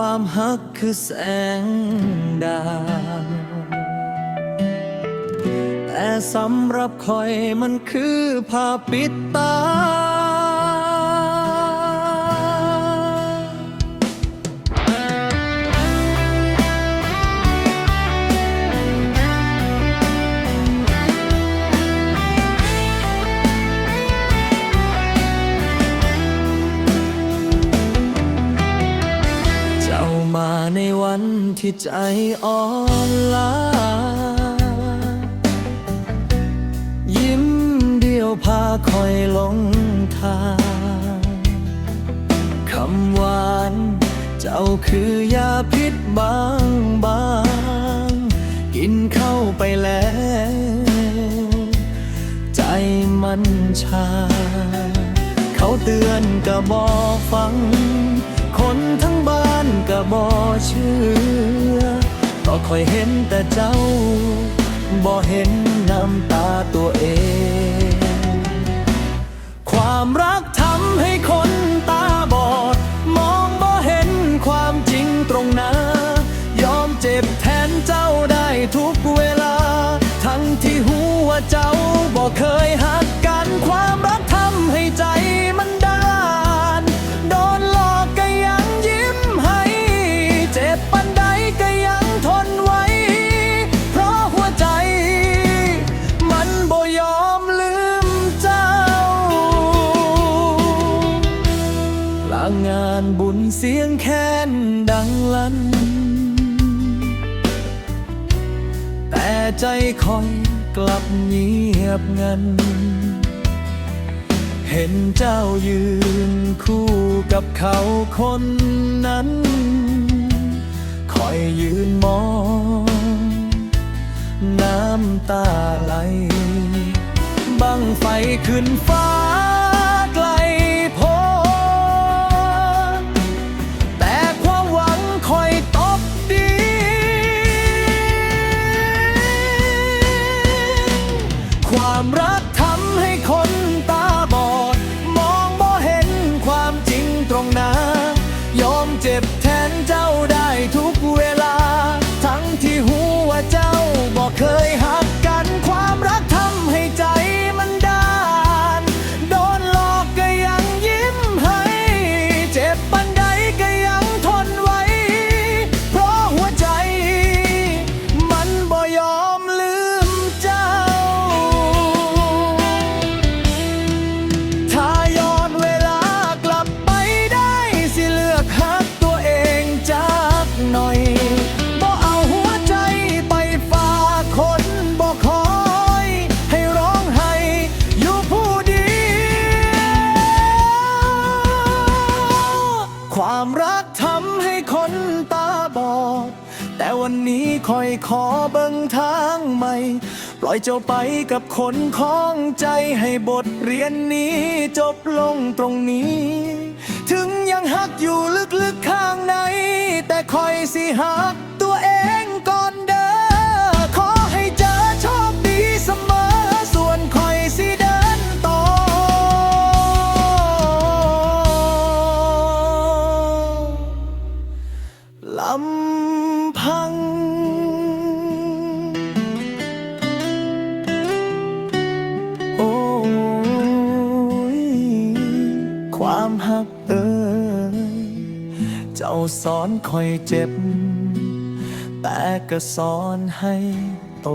ความฮักคือแสงดาวแต่สำหรับคอยมันคือผ้าปิดตา ในวันที่ใจอ่อนล้า ยิ้มเดียวพาคอยหลงทาง คำหวาน เจ้าคือยาพิษบางบางๆกินเข้าไปแล้ว ใจมันชา เขาเตือนก็บอฟัง คนทั้งบ้าน ก็บอเชื่อก็คอยเห็นแต่เจ้าบอเห็นน้ำตาตัวเอง ความรักทำให้คนตาบอด มองบ่เห็นความจริงตรงหน้า ยอมเจ็บแทนเจ้าได้ทุกเวลา ทั้งที่หัวาเจ้าบ่เคยหา แต่ใจคอยกลับเงียบงัน เห็นเจ้ายืนคู่กับเขาคนนั้น คอยยืนมอง น้ำตาไหล บังไฟขึ้นฟ้า ยอมเจ็บแทนเจ้าได้ ความรักทำให้คนตาบอด แต่วันนี้คอยขอเบิ่งทางใหม่ ปล่อยเจ้าไปกับคนของใจให้บทเรียนนี้จบลงตรงนี้ ถึงยังหักอยู่ลึกๆข้างใน แต่คอยสิหัก ลำพัง โอ้ย ความหักเอ่ยเจ้าสอนคอยเจ็บ แต่ก็สอนให้โต